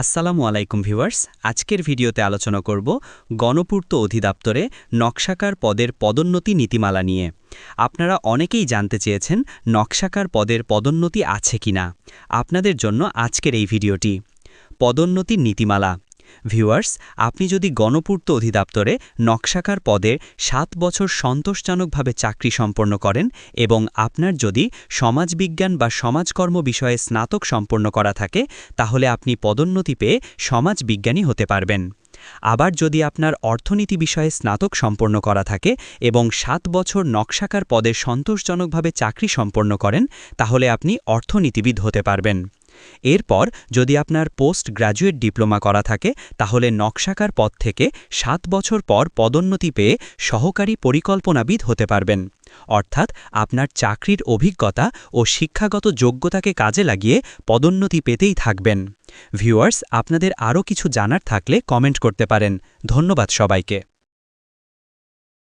আসসালামু আলাইকুম ভিউয়ার্স, আজকের ভিডিওতে আলোচনা করব গণপূর্ত অধিদপ্তরে নকশাকার পদের পদোন্নতি নীতিমালা নিয়ে। আপনারা অনেকেই জানতে চেয়েছেন নকশাকার পদের পদোন্নতি আছে কিনা। আপনাদের জন্য আজকের এই ভিডিওটি। পদোন্নতির নীতিমালা। ভিউয়ার্স আপনি যদি গণপূর্ত অধিদপ্তরে নকশাকার পদে সাত বছর সন্তোষজনকভাবে চাকরি সম্পন্ন করেন এবং আপনার যদি সমাজবিজ্ঞান বা সমাজকর্ম বিষয়ে স্নাতক সম্পন্ন করা থাকে, তাহলে আপনি পদোন্নতি পেয়ে সমাজবিজ্ঞানী হতে পারবেন। আবার যদি আপনার অর্থনীতি বিষয়ে স্নাতক সম্পন্ন করা থাকে এবং সাত বছর নকশাকার পদে সন্তোষজনকভাবে চাকরি সম্পন্ন করেন, তাহলে আপনি অর্থনীতিবিদ হতে পারবেন। এরপর যদি আপনার পোস্ট গ্র্যাজুয়েট ডিপ্লোমা করা থাকে, তাহলে নকশাকার পদ থেকে সাত বছর পর পদোন্নতি পেয়ে সহকারী পরিকল্পনাবিদ হতে পারবেন। অর্থাৎ আপনার চাকরির অভিজ্ঞতা ও শিক্ষাগত যোগ্যতাকে কাজে লাগিয়ে পদোন্নতি পেতেই থাকবেন। ভিউয়ার্স, আপনাদের আরও কিছু জানার থাকলে কমেন্ট করতে পারেন। ধন্যবাদ সবাইকে।